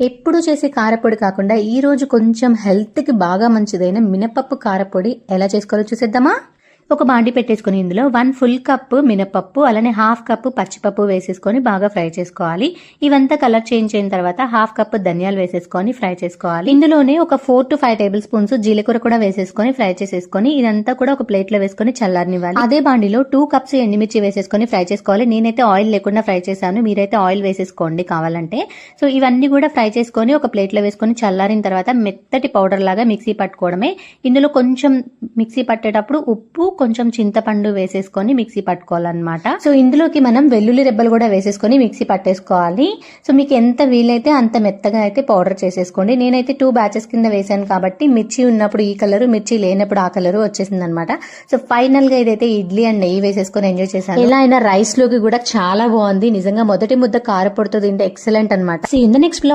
ఎప్పుడు చేసే కారపొడి కాకుండా ఈరోజు కొంచెం హెల్త్కి బాగా మంచిదైన మినపప్పు కారపొడి ఎలా చేసుకోవాలో చూసేద్దామా? ఒక బాండి పెట్టేసుకుని ఇందులో వన్ ఫుల్ కప్ మినపప్పు అలానే హాఫ్ కప్ పచ్చిపప్పు వేసేసుకొని బాగా ఫ్రై చేసుకోవాలి. ఇవంతా కలర్ చేంజ్ అయిన తర్వాత హాఫ్ కప్ ధనియాలు వేసేసుకొని ఫ్రై చేసుకోవాలి. ఇందులోనే ఒక four to five table spoons జీలకూర కూడా వేసేసుకొని ఫ్రై చేసేసుకొని ఇదంతా కూడా ఒక ప్లేట్లో వేసుకొని చల్లారనివ్వాలి. అదే బాండిలో టూ కప్స్ ఎండుమిర్చి వేసేసుకొని ఫ్రై చేసుకోవాలి. నేనైతే ఆయిల్ లేకుండా ఫ్రై చేశాను. మీరైతే ఆయిల్ వేసేసుకోండి కావాలంటే. సో ఇవన్నీ కూడా ఫ్రై చేసుకొని ఒక ప్లేట్లో వేసుకొని చల్లారిన తర్వాత మెత్తటి పౌడర్ లాగా మిక్సీ పట్టుకోవడమే. ఇందులో కొంచెం మిక్సీ పట్టేటప్పుడు ఉప్పు కొంచెం చింతపండు వేసేసుకొని మిక్సీ పట్టుకోవాలన్నమాట. సో ఇందులోకి మనం వెల్లుల్లి రెబ్బలు కూడా వేసేసుకొని మిక్సీ పట్టేసుకోవాలి. సో మీకు ఎంత వీలైతే అంత మెత్తగా అయితే పౌడర్ చేసేసుకోండి. నేనైతే టూ బ్యాచెస్ కింద వేసాను కాబట్టి మిర్చి ఉన్నప్పుడు ఈ కలర్ మిర్చి లేనప్పుడు ఆ కలర్ వచ్చేసింది అనమాట సో ఫైనల్గా ఇదైతే ఇడ్లీ అండ్ నెయ్యి వేసేసుకొని ఎంజాయ్ చేశాను. ఇలా అయినా రైస్లోకి కూడా చాలా బాగుంది. నిజంగా మొదటి ముద్ద కారపొడితో తింటే ఎక్సలెంట్ అనమాట ఇన్ ద నెక్స్ట్